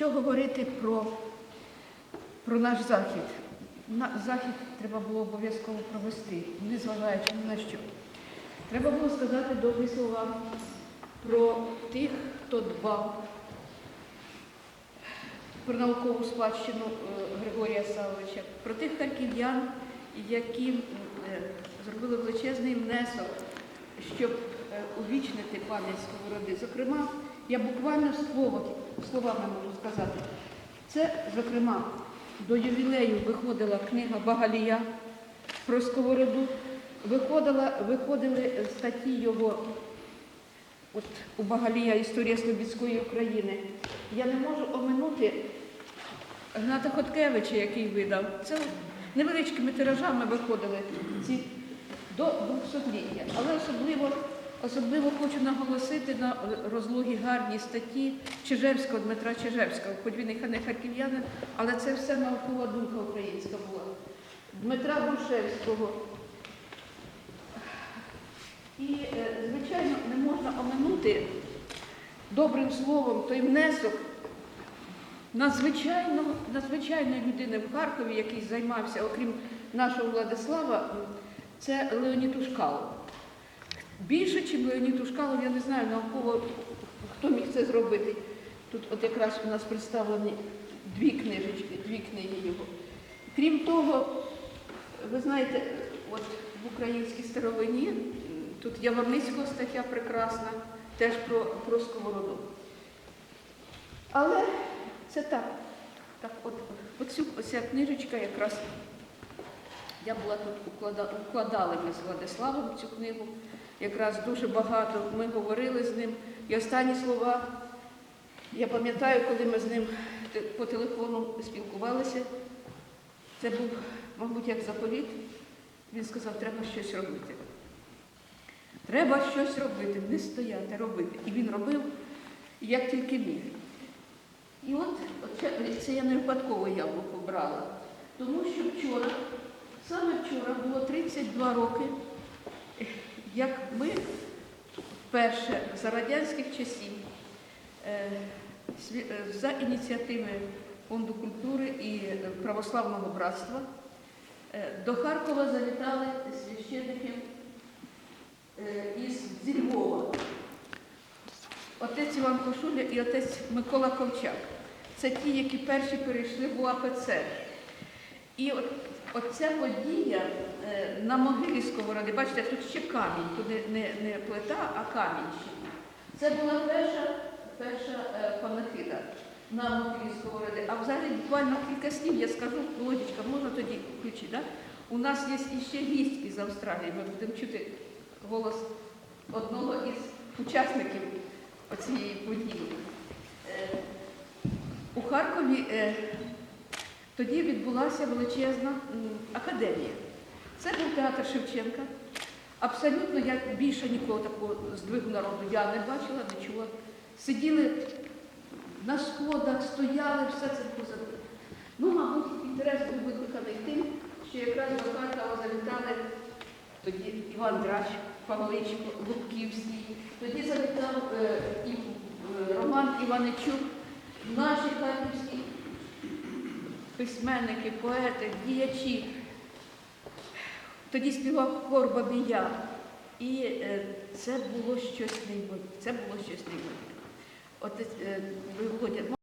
Що говорити про, про наш захід? На, захід треба було обов'язково провести, незважаючи ні на що. Треба було сказати добрі слова про тих, хто дбав про наукову спадщину е, Григорія Савовича, про тих харків'ян, які е, зробили величезний внесок, щоб е, увічнити пам'ять сковороди. Зокрема, я буквально слово, словами можу сказати. Це, зокрема, до ювілею виходила книга Багалія про сковороду, виходила, виходили статті його от у Багалія Історія Слобідської України. Я не можу оминути Гната Хоткевича, який видав. Це невеличкими тиражами виходили ці до 200-ліття. Але особливо, особливо хочу наголосити на розлогі гарні статті Чижевського, Дмитра Чижевського, хоч він і не харків'янин, але це все наукова думка українська була. Дмитра Грушевського. І, е, звичайно, не можна оминути добрим словом той внесок надзвичайно, надзвичайної людини в Харкові, який займався, окрім нашого Владислава, це Леонід Ушкалов. Більше, ніж Леонід Ушкалов, я не знаю науково, хто міг це зробити. Тут от якраз у нас представлені дві книжечки, дві книги його. Крім того, ви знаєте, от в українській старовині тут Яворницького стаття прекрасна, теж про, про сковороду. Але це так. Так, от, оцю, оця книжечка якраз я була тут уклада, укладали ми з Владиславом цю книгу. Якраз дуже багато ми говорили з ним. І останні слова, я пам'ятаю, коли ми з ним по телефону спілкувалися, це був, мабуть, як заповіт. Він сказав, треба щось робити. Треба щось робити, не стояти, робити. І він робив, як тільки міг. І от це я не випадково яблуко брала, тому що вчора, саме вчора було 32 роки, як ми вперше за радянських часів е, е, за ініціативи Фонду культури і православного братства е, до Харкова завітали священники е, із зі Львова. Отець Іван Кошуля і отець Микола Ковчак. Це ті, які перші перейшли в УАПЦ. І от, оця подія е, на могилі Сковороди, бачите, тут ще камінь, тут не, не, плита, а камінь ще. Це була перша, перша е, панахида на могилі Сковороди. А взагалі буквально кілька слів я скажу, Володічка, можна тоді включити, да? У нас є іще гість із Австралії, ми будемо чути голос одного із учасників оцієї події. Е, У Харкові тоді відбулася величезна академія. Це був театр Шевченка. Абсолютно я більше нікого такого здвигу народу я не бачила, не чула. Сиділи на сходах, стояли, все це позабили. Ну, мабуть, інтерес був викликаний тим, що якраз до Харкова завітали тоді Іван Драч, Павличко, Лубківський, тоді завітав е, і е, Роман Іваничук, письменники, поети, діячі. Тоді співав хор Бабія. І е, це було щось неймовірне. Це було щось неймовірне. От, е, Володя,